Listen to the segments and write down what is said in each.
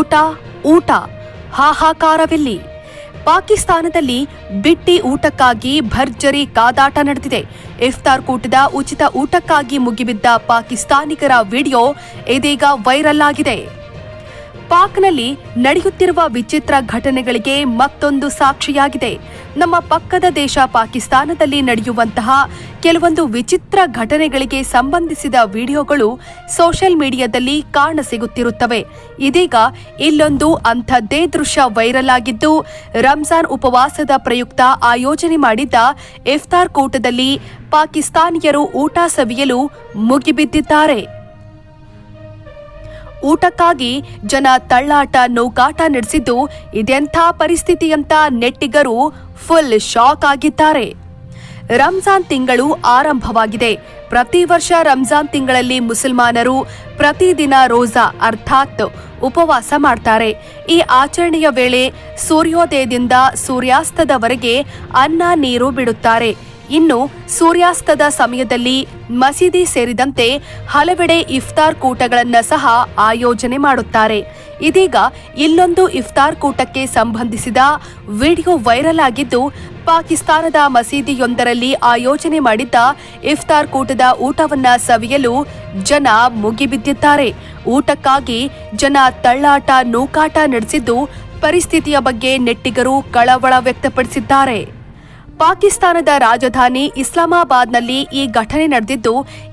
ಊಟ ಊಟ. ಹಾಹಾಕಾರವಿಲ್ಲಿ. ಪಾಕಿಸ್ತಾನದಲ್ಲಿ ಬಿಟ್ಟಿ ಊಟಕ್ಕಾಗಿ ಭರ್ಜರಿ ಕಾದಾಟ ನಡೆದಿದೆ. ಇಫ್ತಾರ್ ಕೂಟದ ಉಚಿತ ಊಟಕ್ಕಾಗಿ ಮುಗಿಬಿದ್ದ ಪಾಕಿಸ್ತಾನಿಗರ ವಿಡಿಯೋ ಇದೀಗ ವೈರಲ್ ಆಗಿದೆ. ಪಾಕ್ನಲ್ಲಿ ನಡೆಯುತ್ತಿರುವ ವಿಚಿತ್ರ ಘಟನೆಗಳಿಗೆ ಮತ್ತೊಂದು ಸಾಕ್ಷಿಯಾಗಿದೆ. ನಮ್ಮ ಪಕ್ಕದ ದೇಶ ಪಾಕಿಸ್ತಾನದಲ್ಲಿ ನಡೆಯುವಂತಹ ಕೆಲವೊಂದು ವಿಚಿತ್ರ ಘಟನೆಗಳಿಗೆ ಸಂಬಂಧಿಸಿದ ವಿಡಿಯೋಗಳು ಸೋಷಿಯಲ್ ಮೀಡಿಯಾದಲ್ಲಿ ಕಾಣಸಿಗುತ್ತಿರುತ್ತವೆ ಇದೀಗ ಇಲ್ಲೊಂದು ಅಂಥದ್ದೇ ದೃಶ್ಯ ವೈರಲ್ ಆಗಿದ್ದು, ರಂಜಾನ್ ಉಪವಾಸದ ಪ್ರಯುಕ್ತ ಆಯೋಜನೆ ಮಾಡಿದ್ದ ಇಫ್ತಾರ್ ಕೂಟದಲ್ಲಿ ಪಾಕಿಸ್ತಾನಿಯರು ಊಟ ಸವಿಯಲು ಮುಗಿಬಿದ್ದಿದ್ದಾರೆ. ಊಟಕ್ಕಾಗಿ ಜನ ತಳ್ಳಾಟ ನೌಕಾಟ ನಡೆಸಿದ್ದು ಇದೆಂಥ ಪರಿಸ್ಥಿತಿ ಅಂತ ನೆಟ್ಟಿಗರು ಫುಲ್ ಶಾಕ್ ಆಗಿದ್ದಾರೆ. ರಂಜಾನ್ ತಿಂಗಳು ಆರಂಭವಾಗಿದೆ. ಪ್ರತಿ ವರ್ಷ ರಂಜಾನ್ ತಿಂಗಳಲ್ಲಿ ಮುಸಲ್ಮಾನರು ಪ್ರತಿದಿನ ರೋಜಾ ಅರ್ಥಾತ್ ಉಪವಾಸ ಮಾಡ್ತಾರೆ. ಈ ಆಚರಣೆಯ ವೇಳೆ ಸೂರ್ಯೋದಯದಿಂದ ಸೂರ್ಯಾಸ್ತದವರೆಗೆ ಅನ್ನ ನೀರು ಬಿಡುತ್ತಾರೆ. ಇನ್ನು ಸೂರ್ಯಾಸ್ತದ ಸಮಯದಲ್ಲಿ ಮಸೀದಿ ಸೇರಿದಂತೆ ಹಲವೆಡೆ ಇಫ್ತಾರ್ ಕೂಟಗಳನ್ನ ಸಹ ಆಯೋಜನೆ ಮಾಡುತ್ತಾರೆ. ಇದೀಗ ಇಲ್ಲೊಂದು ಇಫ್ತಾರ್ ಕೂಟಕ್ಕೆ ಸಂಬಂಧಿಸಿದ ವಿಡಿಯೋ ವೈರಲ್ ಆಗಿದ್ದು, ಪಾಕಿಸ್ತಾನದ ಮಸೀದಿಯೊಂದರಲ್ಲಿ ಆಯೋಜನೆ ಮಾಡಿದ್ದ ಇಫ್ತಾರ್ ಕೂಟದ ಊಟವನ್ನ ಸವಿಯಲು ಜನ ಮುಗಿಬಿದ್ದಿದ್ದಾರೆ. ಊಟಕ್ಕಾಗಿ ಜನ ತಳ್ಳಾಟ ನೂಕಾಟ ನಡೆಸಿದ್ದು ಪರಿಸ್ಥಿತಿಯ ಬಗ್ಗೆ ನೆಟ್ಟಿಗರು ಕಳವಳ ವ್ಯಕ್ತಪಡಿಸಿದ್ದಾರೆ. ಪಾಕಿಸ್ತಾನದ ರಾಜಧಾನಿ ಇಸ್ಲಾಮಾಬಾದ್ನಲ್ಲಿ ಈ ಘಟನೆ ನಡೆದಿದ್ದು,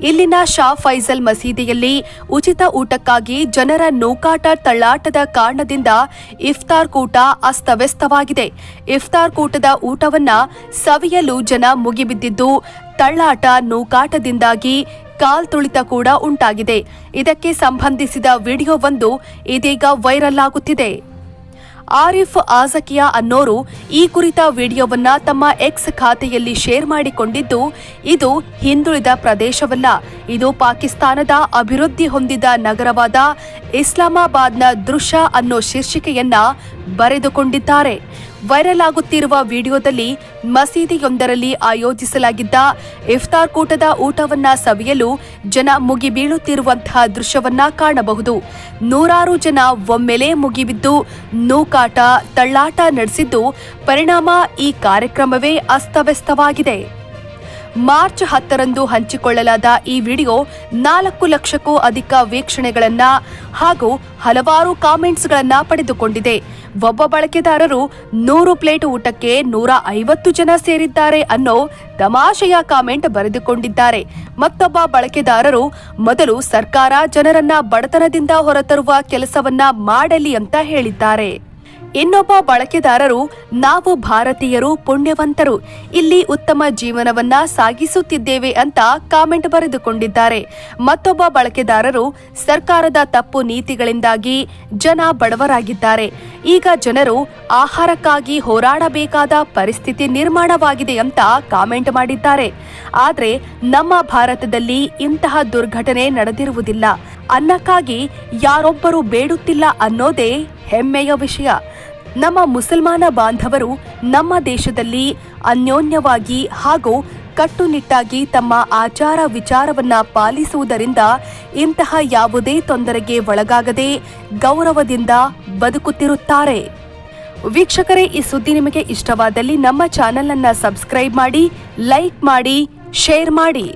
ಇಲ್ಲಿನ ಶಾ ಫೈಜಲ್ ಮಸೀದಿಯಲ್ಲಿ ಉಚಿತ ಊಟಕ್ಕಾಗಿ ಜನರ ನೂಕಾಟ ತಳ್ಳಾಟದ ಕಾರಣದಿಂದ ಇಫ್ತಾರ್ ಕೂಟ ಅಸ್ತವ್ಯಸ್ತವಾಗಿದೆ. ಇಫ್ತಾರ್ ಕೂಟದ ಊಟವನ್ನ ಸವಿಯಲು ಜನ ಮುಗಿಬಿದ್ದಿದ್ದು, ತಳ್ಳಾಟ ನೂಕಾಟದಿಂದಾಗಿ ಕಾಲ್ ತುಳಿತ ಕೂಡ ಉಂಟಾಗಿದೆ. ಇದಕ್ಕೆ ಸಂಬಂಧಿಸಿದ ವಿಡಿಯೋವೊಂದು ಇದೀಗ ವೈರಲ್ ಆಗುತ್ತಿದೆ. ಆರಿಫ್ ಆಜಕಿಯಾ ಅನ್ನೋರು ಈ ಕುರಿತ ವಿಡಿಯೋವನ್ನ ತಮ್ಮ ಎಕ್ಸ್ ಖಾತೆಯಲ್ಲಿ ಶೇರ್ ಮಾಡಿಕೊಂಡಿದ್ದು ಇದು ಹಿಂದುಳಿದ ಪ್ರದೇಶವಲ್ಲ ಇದು ಪಾಕಿಸ್ತಾನದ ಅಭಿವೃದ್ಧಿ ಹೊಂದಿದ ನಗರವಾದ ಇಸ್ಲಾಮಾಬಾದ್ನ ದೃಶ್ಯ ಅನ್ನೋ ಶೀರ್ಷಿಕೆಯನ್ನ ಬರೆದುಕೊಂಡಿದ್ದಾರೆ. ವೈರಲ್ ಆಗುತ್ತಿರುವ ವಿಡಿಯೋದಲ್ಲಿ ಮಸೀದಿಯೊಂದರಲ್ಲಿ ಆಯೋಜಿಸಲಾಗಿದ್ದ ಇಫ್ತಾರ್ ಕೂಟದ ಊಟವನ್ನ ಸವಿಯಲು ಜನ ಮುಗಿಬೀಳುತ್ತಿರುವಂತಹ ದೃಶ್ಯವನ್ನ ಕಾಣಬಹುದು. ನೂರಾರು ಜನ ಒಮ್ಮೆಲೆ ಮುಗಿಬಿದ್ದು ನೂಕಾಟ, ತಳ್ಳಾಟ ನಡೆಸಿದ್ದು ಪರಿಣಾಮ ಈ ಕಾರ್ಯಕ್ರಮವೇ ಅಸ್ತವ್ಯಸ್ತವಾಗಿದೆ. ಮಾರ್ಚ್ ಹತ್ತರಂದು ಹಂಚಿಕೊಳ್ಳಲಾದ ಈ ವಿಡಿಯೋ ನಾಲ್ಕು ಲಕ್ಷಕ್ಕೂ ಅಧಿಕ ವೀಕ್ಷಣೆಗಳನ್ನ ಹಾಗೂ ಹಲವಾರು ಕಾಮೆಂಟ್ಸ್ಗಳನ್ನ ಪಡೆದುಕೊಂಡಿದೆ. ಒಬ್ಬ ಬಳಕೆದಾರರು ನೂರು ಪ್ಲೇಟ್ ಊಟಕ್ಕೆ ನೂರ ಐವತ್ತು ಜನ ಸೇರಿದ್ದಾರೆ ಅನ್ನೋ ತಮಾಷೆಯ ಕಾಮೆಂಟ್ ಬರೆದುಕೊಂಡಿದ್ದಾರೆ. ಮತ್ತೊಬ್ಬ ಬಳಕೆದಾರರು ಮೊದಲು ಸರ್ಕಾರ ಜನರನ್ನ ಬಡತನದಿಂದ ಹೊರತರುವ ಕೆಲಸವನ್ನ ಮಾಡಲಿ ಅಂತ ಹೇಳಿದ್ದಾರೆ. ಇನ್ನೊಬ್ಬ ಬಳಕೆದಾರರು ನಾವು ಭಾರತೀಯರು, ಪುಣ್ಯವಂತರು, ಇಲ್ಲಿ ಉತ್ತಮ ಜೀವನವನ್ನ ಸಾಗಿಸುತ್ತಿದ್ದೇವೆ ಅಂತ ಕಾಮೆಂಟ್ ಬರೆದುಕೊಂಡಿದ್ದಾರೆ. ಮತ್ತೊಬ್ಬ ಬಳಕೆದಾರರು ಸರ್ಕಾರದ ತಪ್ಪು ನೀತಿಗಳಿಂದಾಗಿ ಜನ ಬಡವರಾಗಿದ್ದಾರೆ. ಈಗ ಜನರು ಆಹಾರಕ್ಕಾಗಿ ಹೋರಾಡಬೇಕಾದ ಪರಿಸ್ಥಿತಿ ನಿರ್ಮಾಣವಾಗಿದೆ ಅಂತ ಕಾಮೆಂಟ್ ಮಾಡಿದ್ದಾರೆ. ಆದರೆ ನಮ್ಮ ಭಾರತದಲ್ಲಿ ಇಂತಹ ದುರ್ಘಟನೆ ನಡೆದಿರುವುದಿಲ್ಲ. ಅನ್ನಕ್ಕಾಗಿ ಯಾರೊಬ್ಬರು ಬೇಡುತ್ತಿಲ್ಲ ಅನ್ನೋದೇ ಹೆಮ್ಮೆಯ ವಿಷಯ. ನಮ್ಮ ಮುಸಲ್ಮಾನ ಬಾಂಧವರು ನಮ್ಮ ದೇಶದಲ್ಲಿ ಅನ್ಯೋನ್ಯವಾಗಿ ಹಾಗೂ ಕಟ್ಟುನಿಟ್ಟಾಗಿ ತಮ್ಮ ಆಚಾರ ವಿಚಾರವನ್ನ ಪಾಲಿಸುವುದರಿಂದ ಇಂತಹ ಯಾವುದೇ ತೊಂದರೆಗೆ ಒಳಗಾಗದೆ ಗೌರವದಿಂದ ಬದುಕುತ್ತಿರುತ್ತಾರೆ. ವೀಕ್ಷಕರೇ, ಈ ಸುದ್ದಿ ನಿಮಗೆ ಇಷ್ಟವಾದಲ್ಲಿ ನಮ್ಮ ಚಾನೆಲ್ ಅನ್ನ ಸಬ್ಸ್ಕ್ರೈಬ್ ಮಾಡಿ, ಲೈಕ್ ಮಾಡಿ, ಶೇರ್ ಮಾಡಿ.